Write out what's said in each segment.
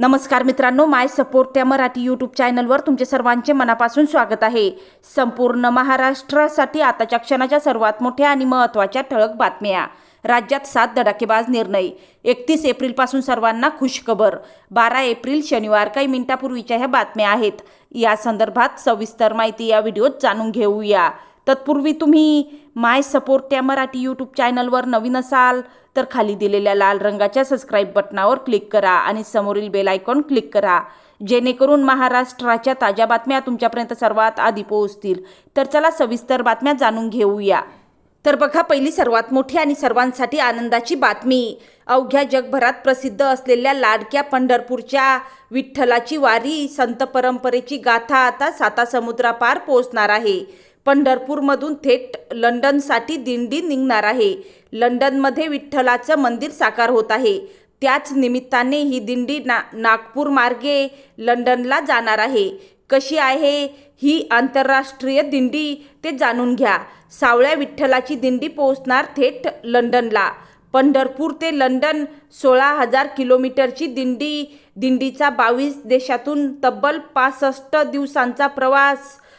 नमस्कार मित्रांनो माय सपोर्ट त्या मराठी यूट्यूब चॅनलवर तुमचे सर्वांचे मनापासून स्वागत आहे. संपूर्ण महाराष्ट्रासाठी आताच्या क्षणाच्या सर्वात मोठ्या आणि महत्त्वाच्या ठळक बातम्या. राज्यात सात धडाकेबाज निर्णय. एकतीस एप्रिलपासून सर्वांना खुशखबर. बारा एप्रिल शनिवार काही मिनिटापूर्वीच्या ह्या बातम्या आहेत. या संदर्भात सविस्तर माहिती या व्हिडिओत जाणून घेऊया. तत्पूर्वी तुम्ही माय सपोर्ट त्या मराठी यूट्यूब चॅनलवर नवीन असाल तर खाली दिलेल्या लाल रंगाच्या सबस्क्राईब बटनावर क्लिक करा आणि समोरील बेल आयकॉन क्लिक करा. जेणेकरून महाराष्ट्राच्या ताज्या बातम्या तुमच्यापर्यंत सर्वात आधी पोहोचतील. तर चला सविस्तर बातम्या जाणून घेऊया. तर बघा पहिली सर्वात मोठी आणि सर्वांसाठी आनंदाची बातमी. अवघ्या जगभरात प्रसिद्ध असलेल्या लाडक्या पंढरपूरच्या विठ्ठलाची वारी संत परंपरेची गाथा आता साता समुद्रापार पोहोचणार आहे. पंढरपूरमधून थेट लंडनसाठी दिंडी निघणार आहे. लंडनमध्ये विठ्ठलाचं मंदिर साकार होत आहे. त्याच निमित्ताने ही दिंडी ना नागपूर मार्गे लंडनला जाणार आहे. कशी आहे ही आंतरराष्ट्रीय दिंडी ते जाणून घ्या. सावळ्या विठ्ठलाची दिंडी पोहोचणार थेट लंडनला. पंढरपूर ते लंडन सोळा हजार किलोमीटरची दिंडी दिंडीचा बावीस देशातून तब्बल पासष्ट दिवसांचा प्रवास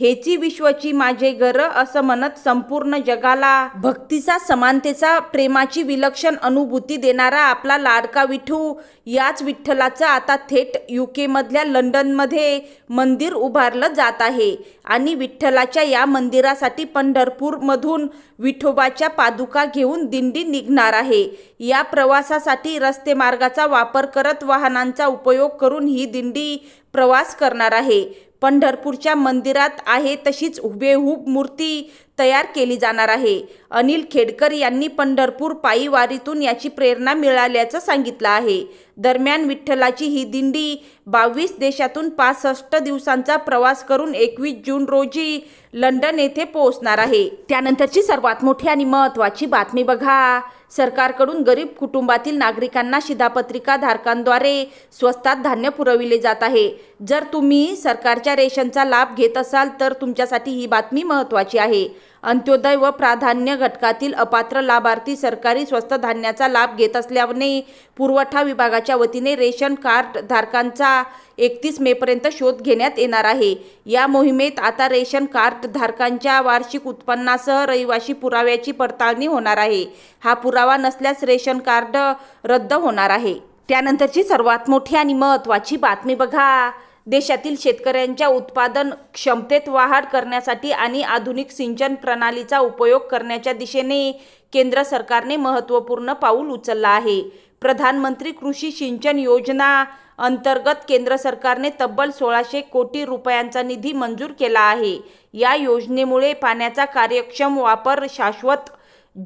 हेची विश्वची माझे घर असं म्हणत संपूर्ण जगाला. भक्तीचा समानतेचा प्रेमाची विलक्षण अनुभूती देणारा आपला लाडका विठू. याच विठ्ठलाचं आता थेट यू केमधल्या लंडनमध्ये मंदिर उभारलं जात आहे. आणि विठ्ठलाच्या या मंदिरासाठी पंढरपूरमधून विठोबाच्या पादुका घेऊन दिंडी निघणार आहे. या प्रवासासाठी रस्ते मार्गाचा वापर करत वाहनांचा उपयोग करून ही दिंडी प्रवास करणार आहे. पंढरपूरच्या मंदिरात आहे तशीच हुबेहूब मूर्ती तयार केली जाणार आहे. अनिल खेडकर यांनी पंढरपूर पायी वारीतून याची प्रेरणा मिळाल्याचं सांगितलं आहे. दरम्यान विठ्ठलाची ही दिंडी बावीस देशातून पासष्ट दिवसांचा प्रवास करून एकवीस जून रोजी लंडन येथे पोहोचणार आहे. त्यानंतरची सर्वात मोठी आणि महत्त्वाची बातमी बघा. सरकारकडून गरीब कुटुंबातील नागरिकांना शिधापत्रिका धारकांद्वारे स्वस्तात धान्य पुरविले जात आहे. जर तुम्ही सरकारच्या रेशनचा लाभ घेत असाल तर तुमच्यासाठी ही बातमी महत्त्वाची आहे. अंत्योदय व प्राधान्य घटकातील अपात्र लाभार्थी सरकारी स्वस्त धान्याचा लाभ घेत असल्याने पुरवठा विभागाच्या वतीने रेशन कार्ड धारकांचा एकतीस मेपर्यंत शोध घेण्यात येणार आहे. या मोहिमेत आता रेशन कार्ड धारकांच्या वार्षिक उत्पन्नासह रहिवाशी पुराव्याची पडताळणी होणार आहे. हा पुरावा नसल्यास रेशन कार्ड रद्द होणार आहे. त्यानंतरची सर्वात मोठी आणि महत्त्वाची बातमी बघा. देशातील शेतकऱ्यांच्या उत्पादन क्षमतेत वाढ करण्यासाठी आणि आधुनिक सिंचन प्रणालीचा उपयोग करण्याच्या दिशेने केंद्र सरकारने महत्त्वपूर्ण पाऊल उचललं आहे. प्रधानमंत्री कृषी सिंचन योजना अंतर्गत केंद्र सरकारने तब्बल सोळाशे कोटी रुपयांचा निधी मंजूर केला आहे. या योजनेमुळे पाण्याचा कार्यक्षम वापर शाश्वत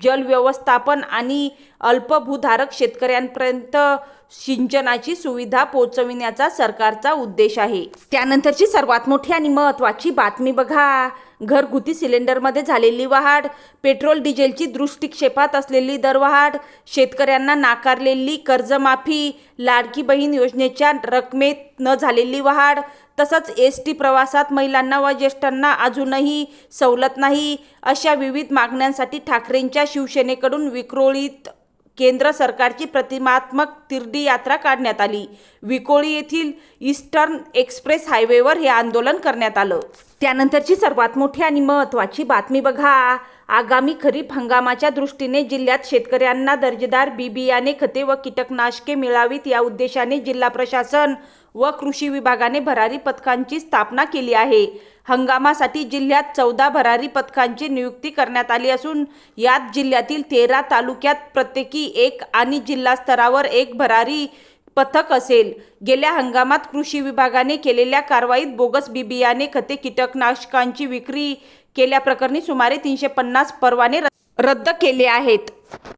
जलव्यवस्थापन आणि अल्पभूधारक शेतकऱ्यांपर्यंत सिंचनाची सुविधा पोहोचविण्याचा सरकारचा उद्देश आहे. त्यानंतरची सर्वात मोठी आणि महत्त्वाची बातमी बघा. घरगुती सिलेंडरमध्ये झालेली वाढ पेट्रोल डिझेलची दृष्टिक्षेपात असलेली दरवाढ शेतकऱ्यांना नाकारलेली कर्जमाफी लाडकी बहीण योजनेच्या रकमेत न झालेली वाढ तसंच एस टी प्रवासात महिलांना व ज्येष्ठांना अजूनही सवलत नाही अशा विविध मागण्यांसाठी ठाकरेंच्या शिवसेनेकडून विक्रोळीत केंद्र सरकारची प्रतिमात्मक तिरडी यात्रा काढण्यात आली. विकोळी येथील ईस्टर्न एक्सप्रेस हायवेवर हे आंदोलन करण्यात आलं. त्यानंतरची सर्वात मोठी आणि महत्त्वाची बातमी बघा. आगामी खरीप हंगामाच्या दृष्टीने जिल्ह्यात शेतकऱ्यांना दर्जेदार बी बियाणे खते व कीटकनाशके मिळावीत या उद्देशाने जिल्हा प्रशासन व कृषी विभागाने भरारी पथकांची स्थापना केली आहे. हंगामासाठी जिल्ह्यात चौदा भरारी पथकांची नियुक्ती करण्यात आली असून यात जिल्ह्यातील तेरा तालुक्यात प्रत्येकी एक आणि जिल्हा स्तरावर एक भरारी पथक असेल. गेल्या हंगामात कृषी विभागाने केलेल्या कारवाईत बोगस बी बियाणे खते कीटकनाशकांची विक्री केल्याप्रकरणी सुमारे तीनशे पन्नास परवाने रद्द केले आहेत.